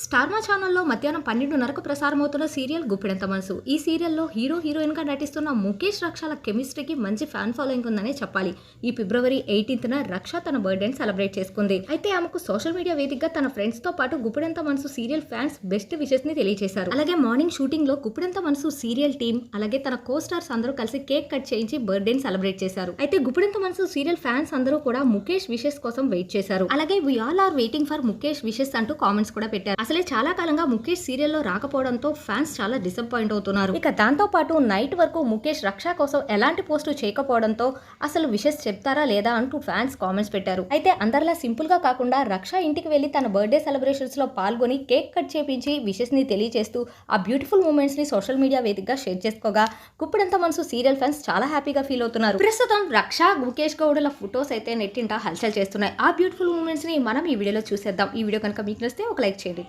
స్టార్మా ఛానల్లో మధ్యాహ్నం పన్నెండున్నరకు ప్రసారమవుతున్న సీరియల్ గుప్పిడంత మనసు. ఈ సీరియల్లో హీరో హీరోయిన్గా నటిస్తున్న ముఖేష్ రక్షల కెమిస్ట్రీకి మంచి ఫ్యాన్ ఫాలోయింగ్ ఉందనే చెప్పాలి. ఈ ఫిబ్రవరి ఎయిటీన్త్న రక్ష తన బర్త్డేని సెలబ్రేట్ చేసుకుంది. అయితే ఆమెకు సోషల్ మీడియా వేదికగా తన ఫ్రెండ్స్తో పాటు గుప్పిడంత మనసు సీరియల్ ఫ్యాన్స్ బెస్ట్ విషెస్ని తెలియజేశారు. అలాగే మార్నింగ్ షూటింగ్లో గుప్పెడంత మనసు సీరియల్ టీం అలాగే తన కో స్టార్స్ అందరూ కలిసి కేక్ కట్ చేయించి బర్త్డేని సెలబ్రేట్ చేశారు. అయితే గుప్పిడంత మనసు సీరియల్ ఫ్యాన్స్ అందరూ కూడా ముఖేష్ విషెస్ కోసం వెయిట్ చేశారు. అలాగే we all are waiting for Mukesh wishes అంటూ కామెంట్స్ కూడా పెట్టారు. అసలే చాలా కాలంగా ముఖేష్ సీరియల్లో రాకపోవడంతో ఫ్యాన్స్ చాలా డిసప్పాయింట్ అవుతున్నారు. ఇక దాంతో పాటు నైట్ వరకు ముఖేష్ రక్ష కోసం ఎలాంటి పోస్టు చేయకపోవడంతో అసలు విషెస్ చెప్తారా లేదా అంటూ ఫ్యాన్స్ కామెంట్స్ పెట్టారు. అయితే అందరిలా సింపుల్గా కాకుండా రక్ష ఇంటికి వెళ్ళి తన బర్త్డే సెలబ్రేషన్స్లో పాల్గొని కేక్ కట్ చేపించి విషెస్ని తెలియజేస్తూ ఆ బ్యూటిఫుల్ మూమెంట్స్ని సోషల్ మీడియా వేదికగా షేర్ చేసుకోగా కుప్పుడంత మనసు సీరియల్ ఫ్యాన్స్ చాలా హ్యాపీగా ఫీల్ అవుతున్నారు. ప్రస్తుతం రక్ష ముఖేష్ గౌడల ఫొటోస్ అయితే నెట్టింట హల్చల్ చేస్తున్నాయి. ఆ బ్యూటిఫుల్ మూమెంట్స్ని మనం ఈ వీడియోలో చూసేద్దాం. ఈ వీడియో కనుక మీకు నచ్చితే ఒక లైక్ చేయండి.